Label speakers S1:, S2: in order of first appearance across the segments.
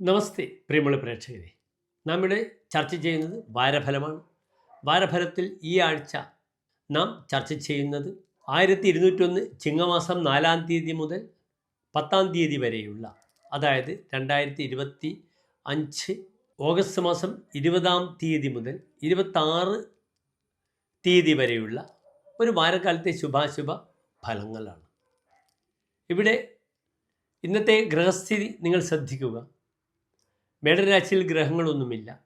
S1: നമസ്തേ പ്രിയമുള്ള പ്രേക്ഷകരെ. നാം ഇവിടെ ചർച്ച ചെയ്യുന്നത് വാരഫലമാണ്. വാരഫലത്തിൽ ഈ ആഴ്ച നാം ചർച്ച ചെയ്യുന്നത് ആയിരത്തി ഇരുന്നൂറ്റൊന്ന് ചിങ്ങമാസം നാലാം തീയതി മുതൽ പത്താം തീയതി വരെയുള്ള അതായത് രണ്ടായിരത്തി ഇരുപത്തി അഞ്ച് ഓഗസ്റ്റ് മാസം ഇരുപതാം തീയതി മുതൽ ഇരുപത്താറ് തീയതി വരെയുള്ള ഒരു വാരക്കാലത്തെ ശുഭാശുഭ ഫലങ്ങളാണ്. ഇവിടെ ഇന്നത്തെ ഗ്രഹസ്ഥിതി നിങ്ങൾ ശ്രദ്ധിക്കുക. മേടരാശിയിൽ ഗ്രഹങ്ങളൊന്നുമില്ല.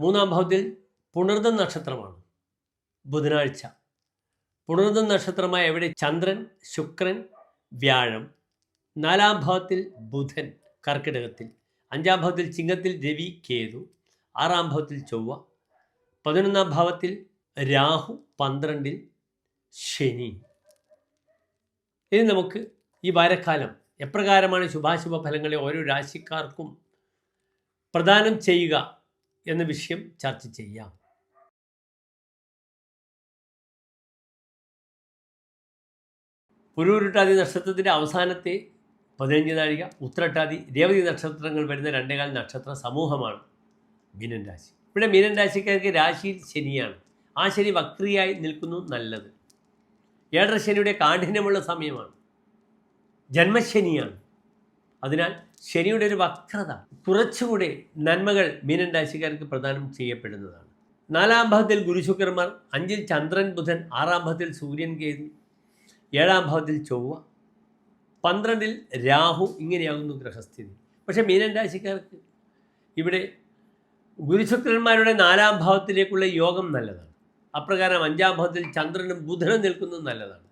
S1: മൂന്നാം ഭാവത്തിൽ പുണർദം നക്ഷത്രമാണ്. ബുധനാഴ്ച. പുണർദം നക്ഷത്രമായ എവിടെ? ചന്ദ്രൻ ശുക്രൻ വ്യാഴം. നാലാം ഭാവത്തിൽ ബുധൻ കർക്കിടകത്തിൽ. അഞ്ചാം ഭാവത്തിൽ ചിങ്ങത്തിൽ രവി കേതു. ആറാം ഭാവത്തിൽ ചൊവ്വ. പതിനൊന്നാം ഭാവത്തിൽ രാഹു പന്ത്രണ്ടിൽ ശനി. ഇനി നമുക്ക് ഈ വാരക്കാലം എപ്രകാരമാണ് ശുഭാശുഭ ഫലങ്ങളെ ഓരോ രാശിക്കാർക്കും പ്രദാനം ചെയ്യുക എന്ന വിഷയം ചർച്ച ചെയ്യാം. പുരൂരുട്ടാതി നക്ഷത്രത്തിന്റെ അവസാനത്തെ പതിനഞ്ച് നാഴിക ഉത്രട്ടാതി രേവതി നക്ഷത്രങ്ങൾ വരുന്ന രണ്ടേകാൽ നക്ഷത്ര സമൂഹമാണ് മീനൻ രാശി. ഇവിടെ മീനൻ രാശിക്കാർക്ക് രാശിയിൽ ശനിയാണ്. ആ ശനി വക്രിയായി നിൽക്കുന്നു നല്ലത്. ഏഴര ശനിയുടെ കാഠിന്യമുള്ള സമയമാണ്. ജന്മശനിയാണ്. അതിനാൽ ശനിയുടെ ഒരു വക്രത കുറച്ചുകൂടി നന്മകൾ മീനൻ രാശിക്കാർക്ക് പ്രദാനം ചെയ്യപ്പെടുന്നതാണ്. നാലാം ഭാവത്തിൽ ഗുരുശുക്രന്മാർ അഞ്ചിൽ ചന്ദ്രൻ ബുധൻ ആറാം ഭാവത്തിൽ സൂര്യൻ കേതു ഏഴാം ഭാവത്തിൽ ചൊവ്വ പന്ത്രണ്ടിൽ രാഹു ഇങ്ങനെയാകുന്നു ഗ്രഹസ്ഥിതി. പക്ഷെ മീനൻ രാശിക്കാർക്ക് ഇവിടെ ഗുരുശുക്രന്മാരുടെ നാലാം ഭാവത്തിലേക്കുള്ള യോഗം നല്ലതാണ്. അപ്രകാരം അഞ്ചാം ഭാവത്തിൽ ചന്ദ്രനും ബുധനും നിൽക്കുന്നത് നല്ലതാണ്.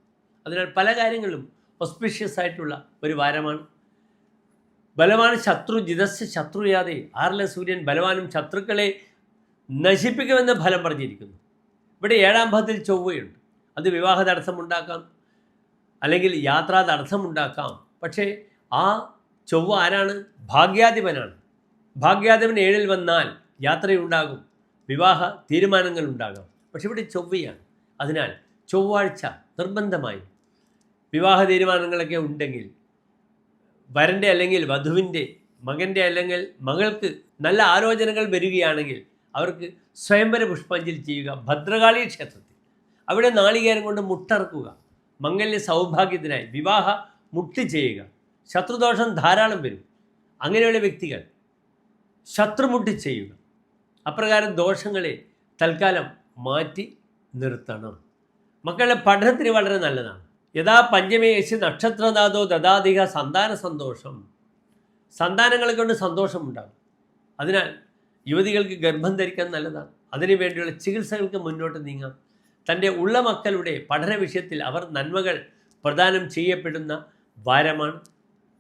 S1: അതിനാൽ പല കാര്യങ്ങളും ഒസ്പീഷ്യസ് ആയിട്ടുള്ള ഒരു വാരമാണ് ബലവാൻ ശത്രു ജിതസ് ശത്രുയാതെ ആറിലെ സൂര്യൻ ബലവാനും ശത്രുക്കളെ നശിപ്പിക്കുമെന്ന് ഫലം പറഞ്ഞിരിക്കുന്നു. ഇവിടെ ഏഴാം ഭാഗത്തിൽ ചൊവ്വയുണ്ട്. അത് വിവാഹ തടസ്സമുണ്ടാക്കാം അല്ലെങ്കിൽ യാത്രാ തടസ്സമുണ്ടാക്കാം പക്ഷേ ആ ചൊവ്വ ആരാണ്? ഭാഗ്യാധിപനാണ്. ഭാഗ്യാധിപൻ ഏഴിൽ വന്നാൽ യാത്രയുണ്ടാകും. വിവാഹ തീരുമാനങ്ങൾ ഉണ്ടാകാം. പക്ഷെ ഇവിടെ ചൊവ്വയാണ്. അതിനാൽ ചൊവ്വാഴ്ച നിർബന്ധമായി വിവാഹ തീരുമാനങ്ങളൊക്കെ ഉണ്ടെങ്കിൽ വരന്റെ അല്ലെങ്കിൽ വധുവിന്റെ മകന്റെ അല്ലെങ്കിൽ മകൾക്ക് നല്ല ആലോചനകൾ വരികയാണെങ്കിൽ അവർക്ക് സ്വയംവര പുഷ്പാഞ്ജലി ചെയ്യുക ഭദ്രകാളി ക്ഷേത്രത്തിൽ. അവിടെ നാളികേരം കൊണ്ട് മുട്ടറക്കുക മംഗല്യ സൗഭാഗ്യത്തിനായി വിവാഹ മുട്ടി ചെയ്യുക ശത്രുദോഷം ധാരാളം വരും. അങ്ങനെയുള്ള വ്യക്തികൾ ശത്രുമുട്ടി ചെയ്യുക. അപ്രകാരം ദോഷങ്ങളെ തൽക്കാലം മാറ്റി നിർത്തണം. മക്കളുടെ പഠനത്തിന് വളരെ നല്ലതാണ്. യഥാ പഞ്ചമേശി നക്ഷത്രനാഥോ ദദാധിക സന്താന സന്തോഷം. സന്താനങ്ങളെ കൊണ്ട് സന്തോഷമുണ്ടാകും. അതിനാൽ യുവതികൾക്ക് ഗർഭം ധരിക്കാൻ നല്ലതാണ്. അതിനു വേണ്ടിയുള്ള ചികിത്സകൾക്ക് മുന്നോട്ട് നീങ്ങാം. തന്റെ ഉള്ള മക്കളുടെ പഠന വിഷയത്തിൽ അവർ നന്മകൾ പ്രദാനം ചെയ്യപ്പെടുന്ന വാരമാണ്.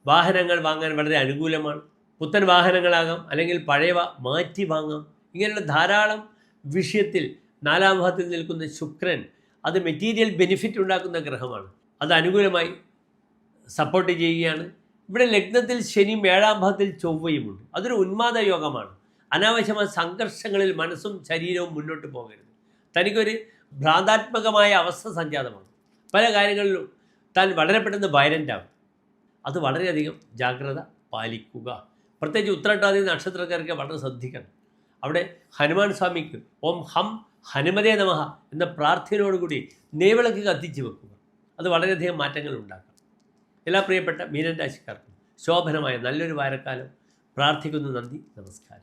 S1: വാഹനങ്ങൾ വാങ്ങാൻ വളരെ അനുകൂലമാണ്. പുത്തൻ വാഹനങ്ങളാകാം അല്ലെങ്കിൽ പഴയവ മാറ്റി വാങ്ങാം. ഇങ്ങനെയുള്ള ധാരാളം വിഷയത്തിൽ നാലാം ഭാഗത്തിൽ നിൽക്കുന്ന ശുക്രൻ അത് മെറ്റീരിയൽ ബെനിഫിറ്റ് ഉണ്ടാക്കുന്ന ഗ്രഹമാണ്. അത് അനുകൂലമായി സപ്പോർട്ട് ചെയ്യുകയാണ്. ഇവിടെ ലഗ്നത്തിൽ ശനിയും ഏഴാം ഭാഗത്തിൽ ചൊവ്വയുമുണ്ട്. അതൊരു ഉന്മാദ യോഗമാണ്. അനാവശ്യമായ സംഘർഷങ്ങളിൽ മനസ്സും ശരീരവും മുന്നോട്ട് പോകരുത്. തനിക്കൊരു ഭ്രാന്താത്മകമായ അവസ്ഥ സംജാതമാണ്. പല കാര്യങ്ങളിലും താൻ വളരെ പെട്ടെന്ന് വയലന്റാകും അത് വളരെയധികം ജാഗ്രത പാലിക്കുക. പ്രത്യേകിച്ച് ഉത്തരട്ടാതി നക്ഷത്രക്കാർക്ക് വളരെ ശ്രദ്ധിക്കണം. അവിടെ ഹനുമാൻ സ്വാമിക്ക് ഓം ഹം ഹനുമതേ നമഹ എന്ന പ്രാർത്ഥനയോടുകൂടി നെയ്വിളക്ക് കത്തിച്ച് വെക്കുക. അത് വളരെയധികം മാറ്റങ്ങൾ ഉണ്ടാക്കാം. എല്ലാ പ്രിയപ്പെട്ട മീനൻ രാശിക്കാർക്കും ശോഭനമായ നല്ലൊരു വാരക്കാലം. പ്രാർത്ഥിക്കുന്നു നന്ദി. നമസ്കാരം.